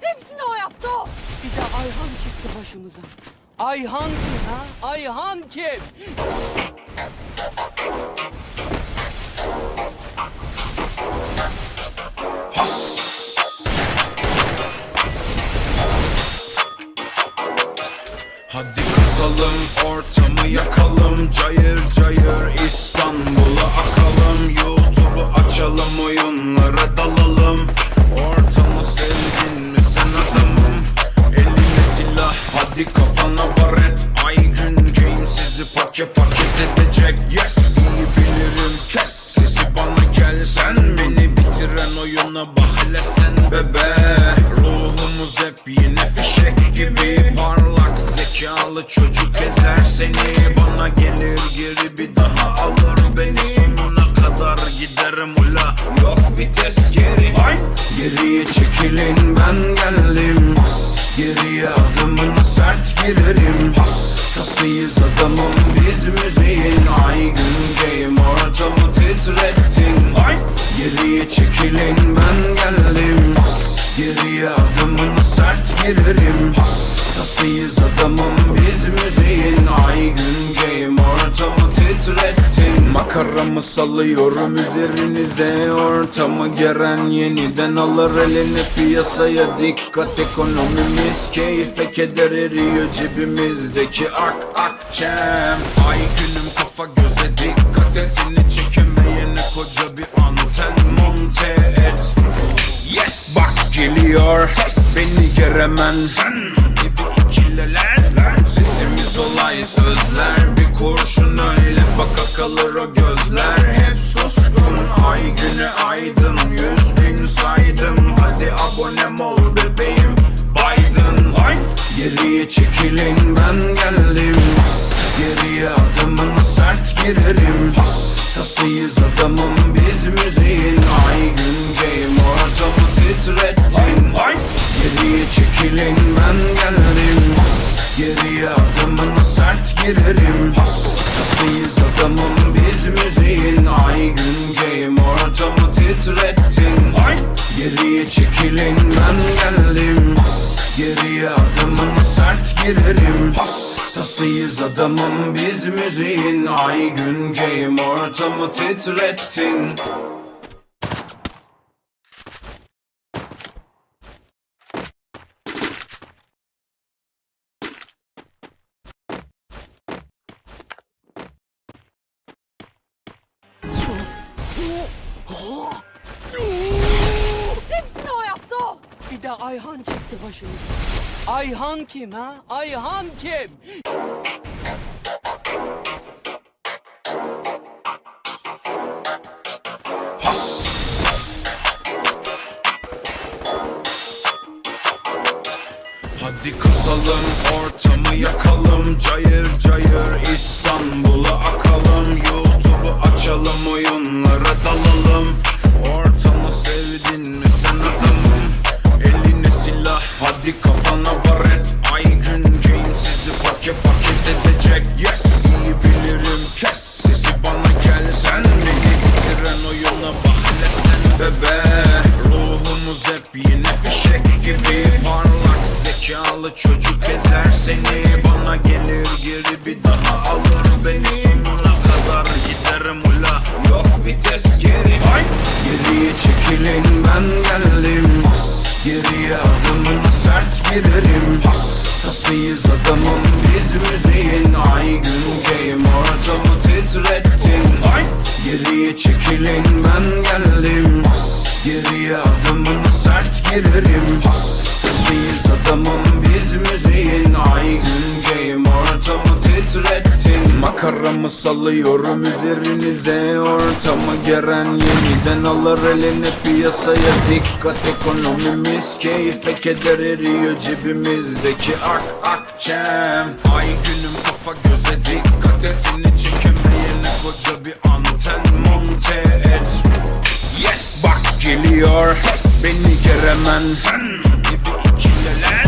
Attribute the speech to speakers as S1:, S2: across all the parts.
S1: Hepsini o yaptı o.
S2: Bir de Ayhan çıktı başımıza. Ayhan kim ha? Ayhan kim?
S3: Hadi kısalım ortamı yakalım Cayır cayır İstanbul'a akalım YouTube'u açalım bitiren oyuna bak Salıyorum üzerinize. Ortamı geren yeniden alır elini piyasaya. Dikkat ekonomimiz keyfe keder eriyor cebimizdeki ak akçem Ay günüm kafa göze dikkat et. Seni çekemeyene koca bir anten monte et. Yes! Bak geliyor Ses beni geremen. Sen gibi ikileler Sesimiz olay sözler Bir kurşun öyle. Baka kalır o ay güne aydın. Yüz bin saydım. Hadi abonem ol bebeğim. Biden. Geriye çekilin. Ben geldim. Geriye adımını sert girerim. Hastasıyız adamım biz müziğin. Ay gün game ortamı titrettin. Geriye çekilin. Ben geldim. Geriye adımını sert girerim. Hastasıyız titrettin. Geriye çekilin ben geldim. Geriye adımını sert girerim. Hastasıyız adamım biz müziğin. Ay gün game ortamı titrettin
S2: De Ayhan çıktı başımıza. Ayhan kim ha? Ayhan kim?
S3: Hadi kısalım ortamı yakalım cayır bebe. Ruhumuz hep yine fişek gibi. Parlak zekalı çocuk ezer seni. Bana gelir geri bir daha alır beni. Sonuna kadar giderim ula Yok vites geri Geriye çekilin ben geldim. Geriye adımını sert girerim Hastasıyız adamım biz müziğin. Ay game ortamı titrettin Geriye çekilin ben geldim Makaramı salıyorum üzerinize. Ortamı geren yeniden alır elini piyasaya. Dikkat ekonomimiz keyfe keder eriyor cebimizdeki ak akçem Ay günüm kafa göze dikkat et. Seni çekemeyene koca bir anten monte et. Yes! Bak geliyor. Beni geremen. Sen! Gibi ikileler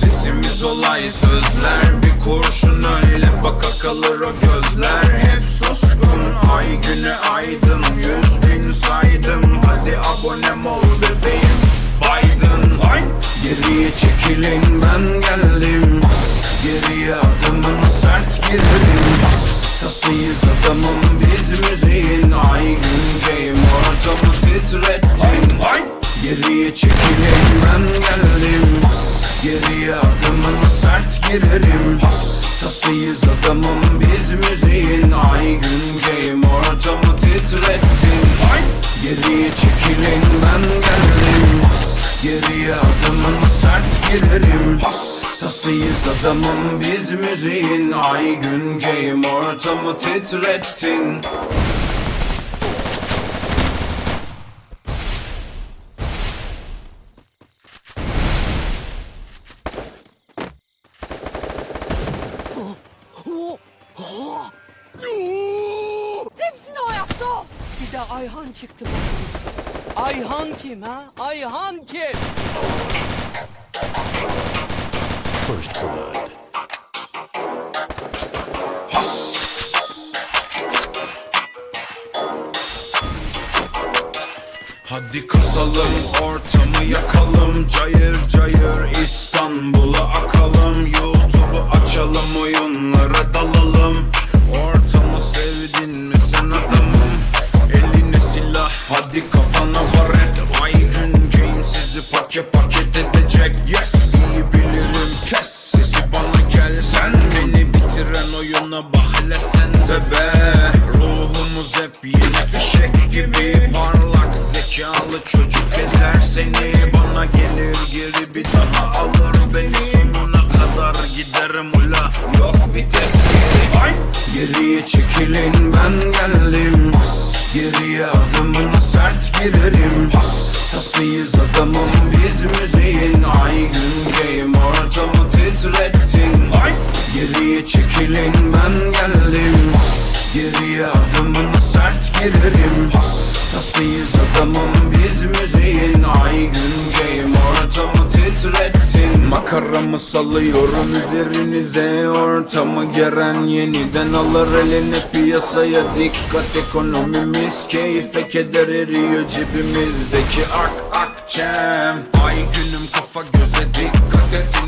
S3: Sesimiz olay sözler Kurşun önle baka kalır o gözler. Hep suskun ay güne aydın. Yüz gün saydım hadi abonem ol bebeğim. Biden ay Geriye çekilin ben geldim. Geriye adımını sert girdim. Tasıyız adamım biz müziğin. Ay günceyim ortamı titrettin? Ay Geriye çekilin ben geldim. Geriye adımını sert girerim. Hastasıyız adamım biz müziğin Ay günceyim ortamı titrettin? Geriye çekilin ben geldim Geriye adımını sert girerim. Hastasıyız adamım biz müziğin Ay günceyim ortamı titrettin
S2: çıktı başımıza. Ayhan kim ha? Ayhan kim?
S4: First blood.
S3: Hadi kasalım ortamı yakalım Cayır cayır İstanbul'a akalım YouTube'u açalım oyunlara dalalım zekalı çocuk ezer seni. Bana gelir geri bir daha alır beni. Sonuna kadar giderim ula. Yok vites geri! Geriye çekilin ben geldim. Geriye adımını sert girerim. Hastasıyız adamım biz müziğin. Ay günceyim ortamı titrettin! Geriye çekilin ben geldim Geriye adımını sert girerim Hastasıyız adamım biz müziğin. Ay günceyim ortamı titrettin. Makaramı salıyorum üzerinize. Ortamı geren yeniden alır eline piyasaya Dikkat ekonomimiz keyfe keder eriyor cebimizdeki ak akçem Ay günüm kafa göze dikkat et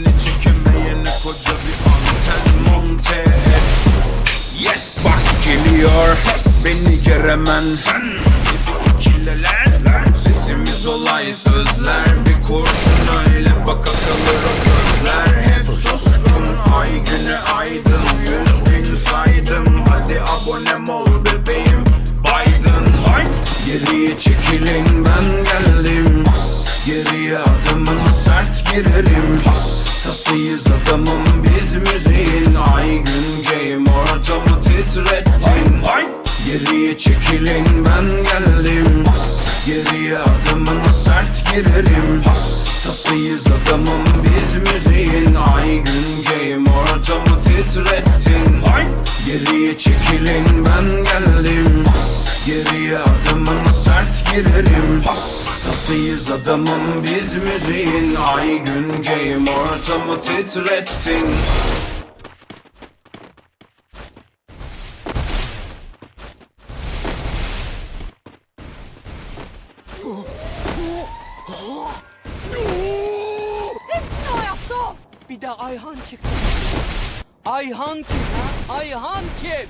S3: geliyor. Beni göremen Sesimiz olay sözler. Bir kurşun öyle baka kalır o gözler. Hep suskun Ay güne aydın. Yüz bin saydım Hadi abonem ol bebeğim. Biden Geriye çekilin ben geldim çekilin ben geldim. Geriye adımını sert girerim. Hastasıyız adamım biz müziğin. Ay günceyim ortamı titrettin. Geriye çekilin ben geldim. Geriye adımını sert girerim. Hastasıyız adamım biz müziğin. Ay günceyim ortamı titrettin
S2: Ayhan kim ha? Ayhan kim?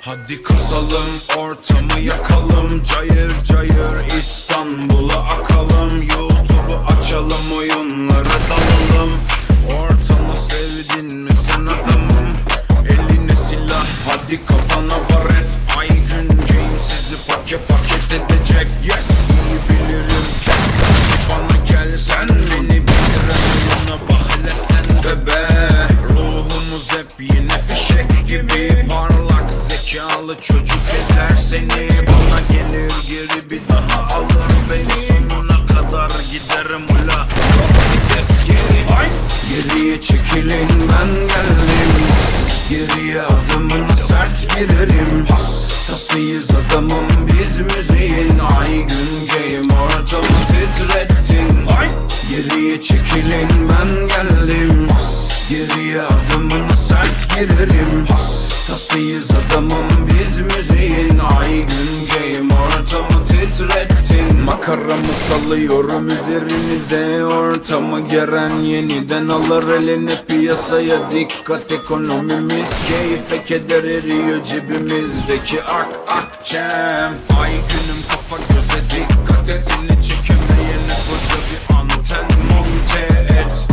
S3: Hadi kasalım ortamı yakalım Cayır cayır İstanbul'a akalım YouTube'u açalım oyunlara dalalım hadi kafana varet Ay günceyim sizi paket paket edecek. Yes. İyi bilirim. Kes. Bana gel beni bitiren oyuna bak hele sen bebe. Ruhumuz hep yine fişek gibi. Parlak zekalı çocuk ezer seni. Bana gelir geri bir daha alır beni. Sonuna kadar giderim ula. Vites geri. Ay! Geriye çekilin ben geldim. Geriye adımını sert girerim Hastasıyız adamım. Biz müziğin Ay günceyim. Ortamı titrettin. Geriye çekilin ben geldim. Geriye adımını sert girerim Hastasıyız adamım. Biz Makaramı salıyorum üzerinize. Ortamı geren yeniden alır eline piyasaya. Dikkat ekonomimiz keyfe keder eriyor cebimizdeki ak akçem Ay günüm kafa göze dikkat et. Seni çekemeyene koca bir anten monte et.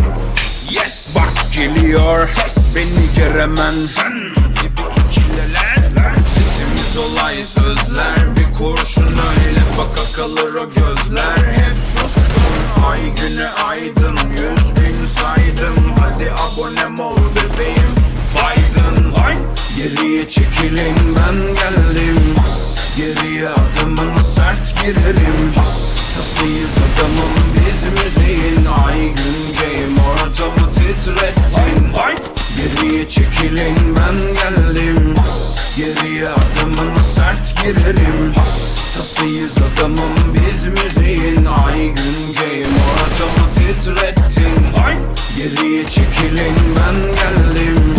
S3: Yes! Bak geliyor. Ses! Beni göremezsen Gibi ikileler Sesimiz olay sözler Bir kurşun öyle baka kalır o gözler. Hep suskun Ay güne aydın. Yüz bin saydım Hadi abonem ol bebeğim. Biden Ay Geriye çekilin ben geldim. Geriye adımını sert girerim. Hastasıyız adamım biz müziğin. Ay gün game ortamı titrettin. Ay Geriye çekilin ben geldim. Geriye adımını sert girerim. Hastasıyız adamım biz müziğin. Ay gün game ortamı titrettin. Geriye çekilin ben geldim.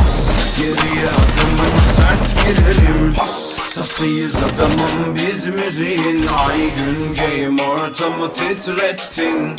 S3: Geriye adımını sert girerim. Hastasıyız adamım biz müziğin. Ay gün game ortamı titrettin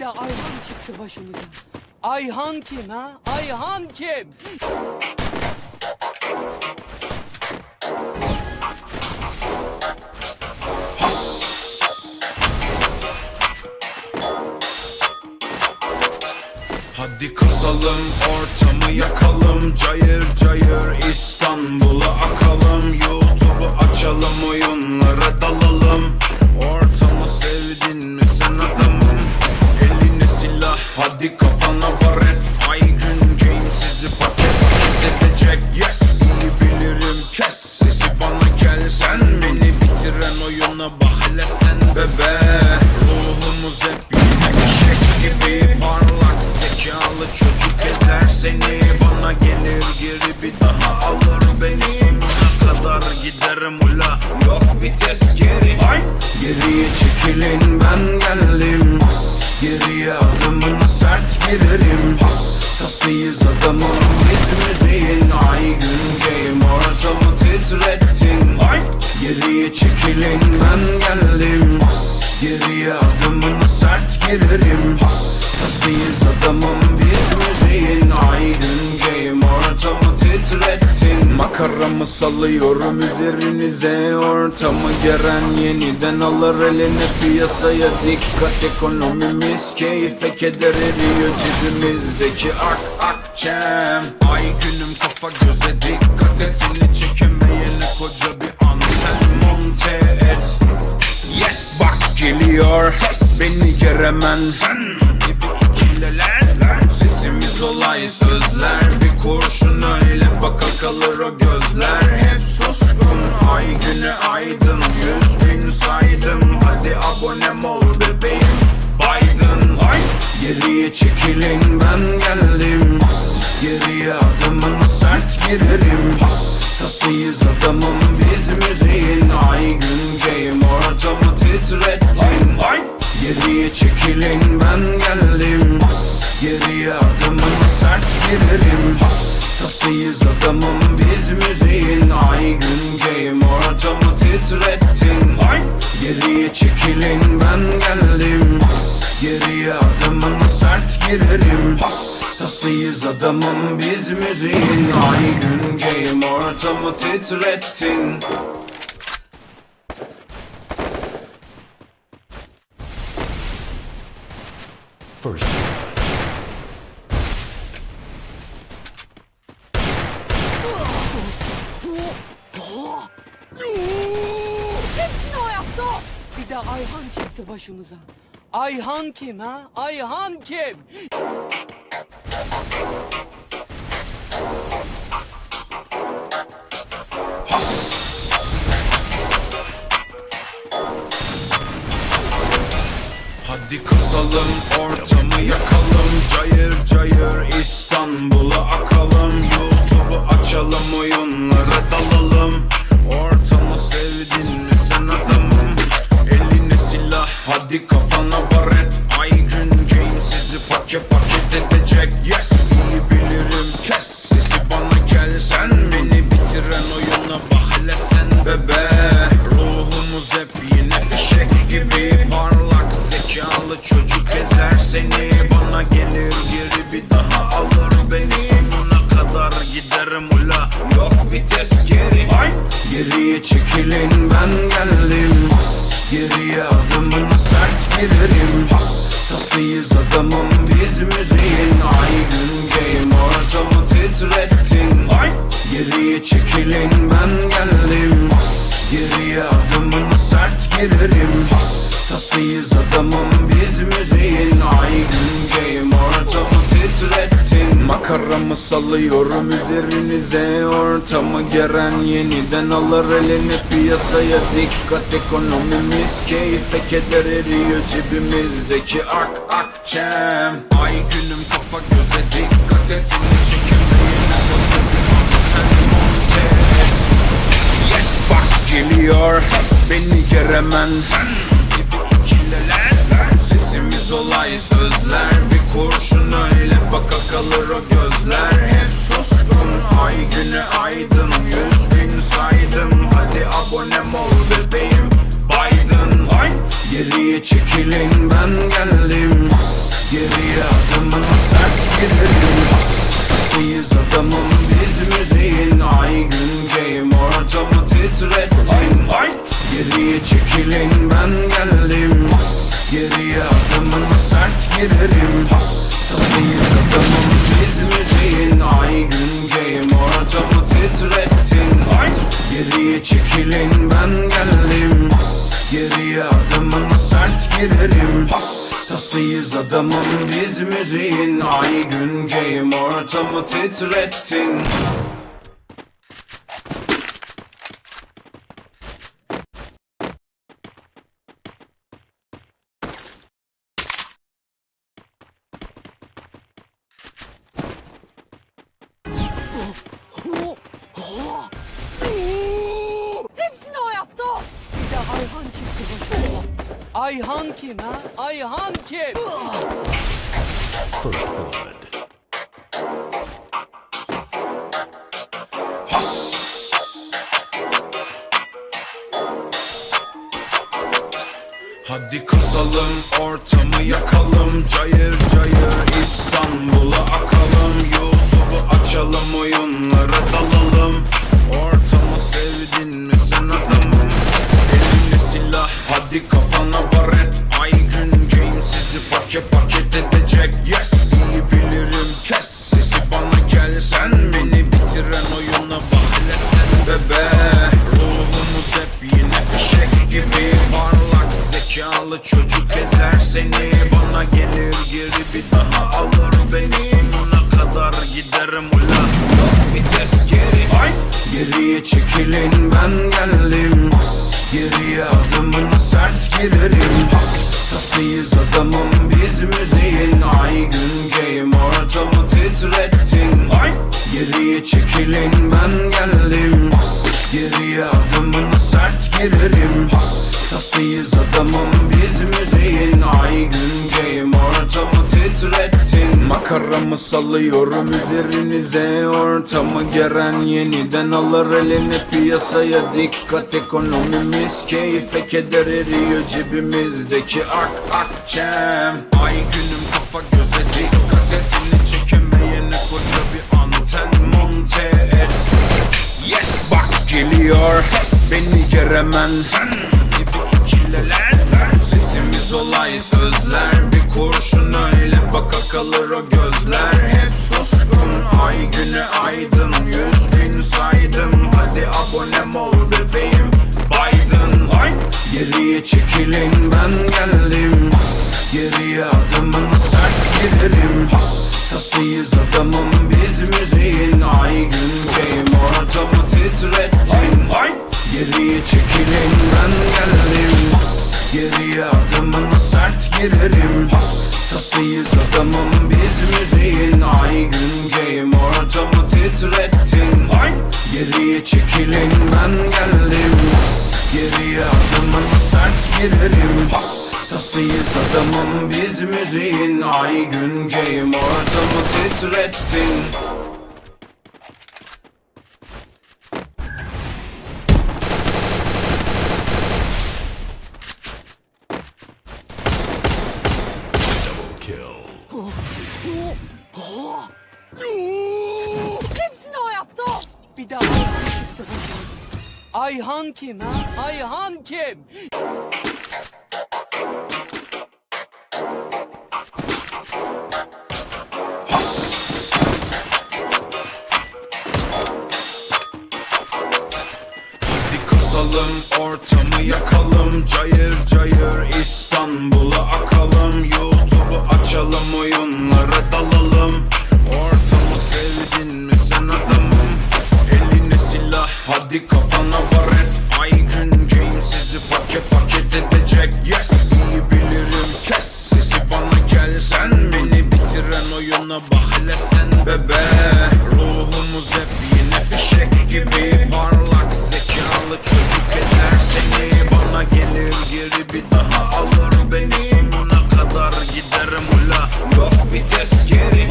S2: de Ayhan çıktı başımıza. Ayhan kim ha? Ayhan kim?
S3: Hadi kasalım ortamı yakalım Cayır cayır İstanbul'a akalım YouTube'u açalım oyunlara dalalım silah hadi Salıyorum üzerinize. Ortamı geren yeniden alır eline piyasaya. Dikkat ekonomimiz keyfe keder eriyor Cebimizdeki ak akçem Ay günüm kafa göze dikkat et Seni çekemeyene koca bir anten monte et. Yes. Bak geliyor Ses. Beni göremezsen Gibi ikileler. Sesimiz olay sözler Bir kurşun öyle kalır o gözler. Hep suskun. Ay güne aydın. Yüz bin saydım. Hadi abonem ol bebeğim. Biden. Ay. Geriye çekilin. Ben geldim. Geriye adımını sert girerim. Hastasıyız adamım biz müziğin. Ay gün game ortamı titrettin? Ay. Geriye çekilin. Ben geldim. Geriye adımını sert girerim Hastasıyız adamım biz müziğin. Ay gün game ortamı titrettin. Ay! Geriye çekilin ben geldim. Geriye adımını sert girerim. Hastasıyız adamım biz müziğin. Ay gün game ortamı titrettin.
S4: First
S2: Ayhan çıktı başımıza. Ayhan kim ha? Ayhan kim?
S3: Hadi kısalım ortamı yakalım Cayır cayır İstanbul'a akalım YouTube'u açalım oyunlara dalalım salıyorum üzerinize. Ortamı geren yeniden alır elini piyasaya. Dikkat ekonomimiz keyfe keder eriyor Cebimizdeki ak akçem Ay günüm kafa göze dikkat et. Seni çekemeyene koca Yes bak geliyor. Beni göremez Gibi ikileler. Sesimiz olay sözler Bir kurşun öyle baka kalır o gözler. Hep suskun ay güne aydın. Yüz bin saydım Hadi abonem ol bebeğim. Biden ay. Geriye çekilin ben geldim. Geriye adımını sert girelim Hastasıyız adamım biz müziğin. Ay gün game ortamı titrettin? Ay. Geriye çekilin ben geldim. Geriye adamım biz müziğin. Ay gün game ortamı titrettin
S4: First blood.
S3: Hadi kısalım ortamı yakalım. Cayır cayır İstanbul'a akalım. YouTube'u açalım oyunlara dalalım daha alır beni Sonuna kadar giderim ula Yok vites geri Ay! Geriye çekilin ben geldim Salıyorum üzerinize. Ortamı geren yeniden alır elini piyasaya. Dikkat ekonomimiz keyfe keder eriyor Cebimizdeki ak akçem Ay günüm kafa göze dikkat et. Seni çekemeyene koca bir anten monte et. Yes! Bak geliyor Beni göremez Gibi ikileler. Sesimiz olay sözler Bir kurşun öyle kalır o gözler. Hep suskun. Ay güne aydın. Yüz bin saydım. Hadi abonem ol bebeğim. Biden. Ay. Geriye çekilin. Ben geldim. Geriye adımını sert girerim Hastasıyız adamım biz müziğin. Ay gün game ortamı titrettin? Geriye çekilin. Ben geldim. Geriye adımını sert girerim Hastasıyız adamım biz müziğin Ay gün game ortamı titrettin. Geriye çekilin ben geldim. Geriye adımını sert girerim. Hastasıyız adamım biz müziğin Ay gün game ortamı titrettin
S2: Ayhan kim ha? Ayhan kim?
S3: Hadi kasalım ortamı yakalım cayır Vites geri.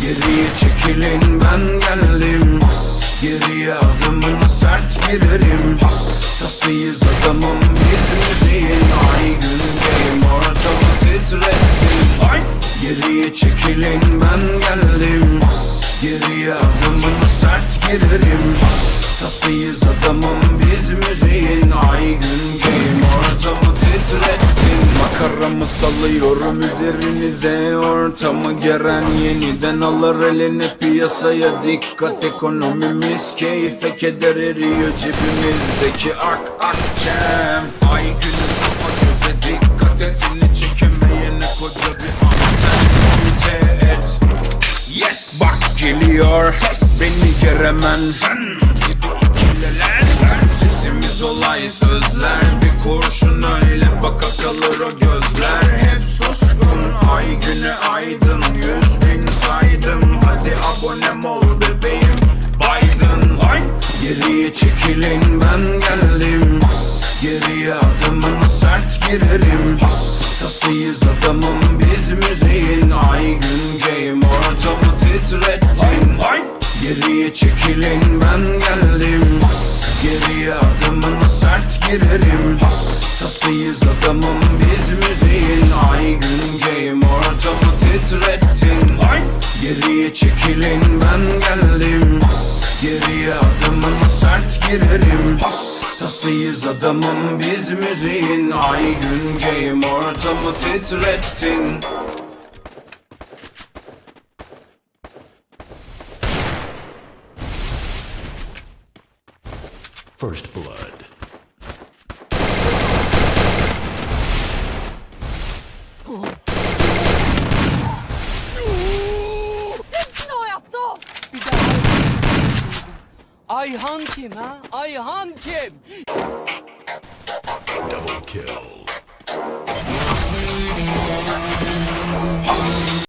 S3: Geriye çekilin ben geldim. Geriye adımını sert girerim. Hastasıyız adamım biz müziğin Ay game ortamı titrettin Geriye çekilin ben geldim. Geriye adımını sert girerim. Hastasıyız adamım biz müziğin Ay game ortamı titrettin Makaramı salıyorum üzerinize Ortamı geren yeniden alır eline piyasaya Dikkat ekonomimiz keyfe keder eriyor Cebimizdeki ak akçem Ay günün kafa göze dikkat et Seni çekemeyene koca bir anten Monte et Yes Bak geliyor Beni göremez Gibi ikileler Sesimiz olay sözler Bir kurşun öyle baka kalır o gözler. Hep suskun Ay güne aydın. Yüz bin saydım Hadi abonem ol bebeğim. Biden Geriye çekilin ben geldim. Geriye adımını sert girerim. Hastasıyız adamım biz müziğin. Ay gün game ortamı titrettin. Geriye çekilin ben geldim. Geriye adımını girerim Hastasıyız adamım biz müziğin. Ay gün game ortamı titrettin. Geriye çekilin ben geldim. Geriye adımını sert girerim. Hastasıyız adamım biz müziğin. Ay gün game ortamı titrettin.
S4: First blood.
S2: kim ha? Ayhan kim?
S4: Double kill.